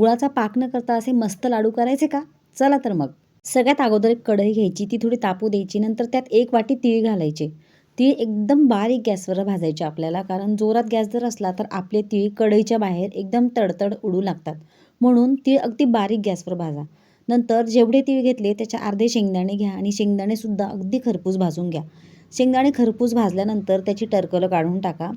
गुळाचा पाक न करता असे मस्त लाडू करायचे का? चला तर मग. सगळ्यात अगोदर एक कढई घ्यायची ती थोडी तापू द्यायची नंतर त्यात एक वाटी तीळ घालायचे. तीळ एकदम बारीक गॅसवर भाजायचे आपल्याला कारण जोरात गॅस जर असला तर आपले तीळ कढईच्या बाहेर एकदम तडतड उडू लागतात. म्हणून तीळ अगदी बारीक गॅसवर भाजा. नंतर जेवढे तीळ घेतले त्याच्या अर्धे शेंगदाणे घ्या आणि शेंगदाणेसुद्धा अगदी खरपूस भाजून घ्या. शेंगदाणे खरपूस भाजल्यानंतर त्याची टरकलं काढून टाका.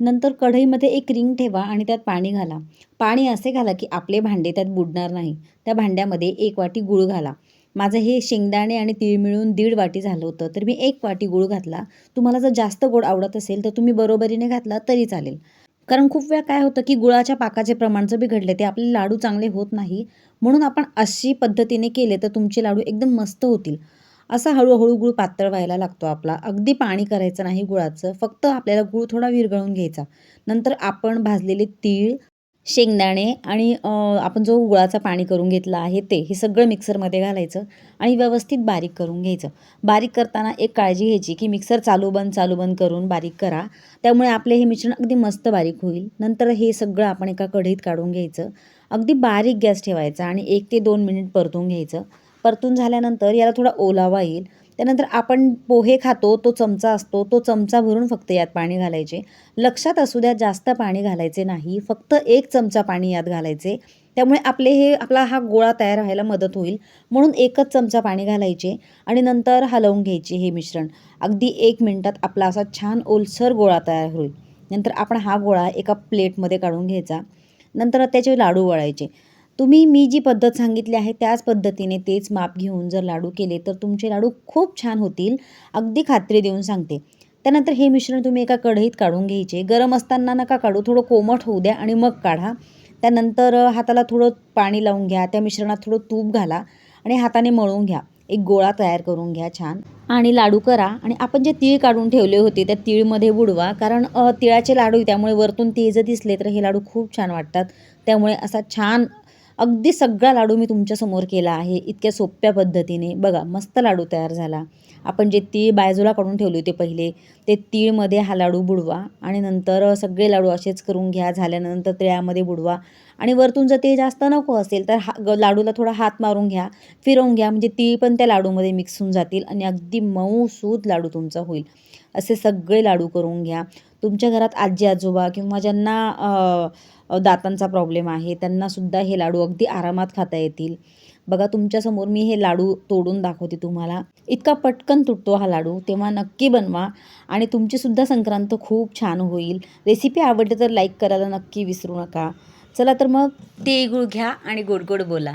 नंतर कढईमध्ये एक रिंग ठेवा आणि त्यात पाणी घाला. पाणी असे घाला की आपले भांडे त्यात बुडणार नाही. त्या भांड्यामध्ये एक वाटी गूळ घाला. माझं हे शेंगदाणे आणि तीळ मिळून दीड वाटी झालं होतं तर मी एक वाटी गूळ घातला. तुम्हाला जर जास्त गोड आवडत असेल तर तुम्ही बरोबरीने घातला तरी चालेल. कारण खूप वेळा काय होतं की गुळाच्या पाकाचे प्रमाण जर बिघडले ते आपले लाडू चांगले होत नाही. म्हणून आपण अशी पद्धतीने केले तर तुमचे लाडू एकदम मस्त होतील. असा हळूहळू गूळ पातळ व्हायला लागतो आपला. अगदी पाणी करायचं नाही गुळाचं फक्त आपल्याला गूळ थोडा विरघळून घ्यायचा. नंतर आपण भाजलेले तीळ शेंगदाणे आणि आपण जो गुळाचा पाणी करून घेतला आहे ते हे सगळं मिक्सरमध्ये घालायचं आणि व्यवस्थित बारीक करून घ्यायचं. बारीक करताना एक काळजी घ्यायची की मिक्सर चालू बंद चालू बंद करून बारीक करा. त्यामुळे आपले हे मिश्रण अगदी मस्त बारीक होईल. नंतर हे सगळं आपण एका कढईत काढून घ्यायचं. अगदी बारीक गॅस ठेवायचा आणि एक ते दोन मिनिट परतून घ्यायचं. परतून झाल्यानंतर याला थोडा ओलावा येईल. त्यानंतर आपण पोहे खातो तो चमचा असतो तो चमचा भरून फक्त यात पाणी घालायचे. लक्षात असू द्या जास्त पाणी घालायचे नाही फक्त एक चमचा पाणी यात घालायचे. त्यामुळे आपले हे आपला हा गोळा तयार व्हायला मदत होईल. म्हणून एकच चमचा पाणी घालायचे आणि नंतर हलवून घ्यायचे हे मिश्रण. अगदी एक मिनटात आपला असा छान ओलसर गोळा तयार होईल. नंतर आपण हा गोळा एका प्लेटमध्ये काढून घ्यायचा. नंतर त्याचे लाडू वळायचे. तुम्ही मी जी पद्धत सांगितली आहे त्याच पद्धतीने तेच माप घेऊन जर लाडू केले तर तुमचे लाडू खूप छान होतील अगदी खात्री देऊन सांगते. त्यानंतर हे मिश्रण तुम्ही एका कढईत काढून घ्यायचे. गरम असताना नका काढू थोडं कोमट होऊ द्या आणि मग काढा. त्यानंतर हाताला थोडं पाणी लावून घ्या त्या मिश्रणात थोडं तूप घाला आणि हाताने मळून घ्या. एक गोळा तयार करून घ्या छान. आणि लाडू करा आणि आपण जे तीळ काढून ठेवले होते त्या तीळमध्ये बुडवा कारण तिळाचे लाडू त्यामुळे वरतून तीळ जर दिसले तर हे लाडू खूप छान वाटतात. त्यामुळे असा छान अगदी सगळा लाडू मी तुमच्यासमोर केला आहे. इतक्या सोप्या पद्धतीने. बघा मस्त लाडू तयार झाला. आपण जे तीळ बायजूला काढून ठेवले होते पहिले ते तीळमध्ये हा लाडू बुडवा आणि नंतर सगळे लाडू असेच करून घ्या. झाल्यानंतर तिळामध्ये बुडवा. आणि वरतून जर ते जास्त नको असेल तर हा लाडूला थोडा हात मारून घ्या फिरवून घ्या. म्हणजे तीळ पण त्या लाडूमध्ये मिक्स होऊन जातील आणि अगदी मऊ सूद लाडू तुमचा होईल. असे सगळे लाडू करून घ्या. तुमच्या घरात आजी आजोबा किंवा ज्यांना दातांचा प्रॉब्लेम आहे त्यांनासुद्धा हे लाडू अगदी आरामात खाता येतील. बघा तुमच्यासमोर मी हे लाडू तोडून दाखवते तुम्हाला. इतका पटकन तुटतो हा लाडू तेव्हा नक्की बनवा आणि तुमचीसुद्धा संक्रांत खूप छान होईल. रेसिपी आवडली तर लाईक करायला नक्की विसरू नका. चला तर मग ते गुळ घ्या आणि गोड गोड बोला.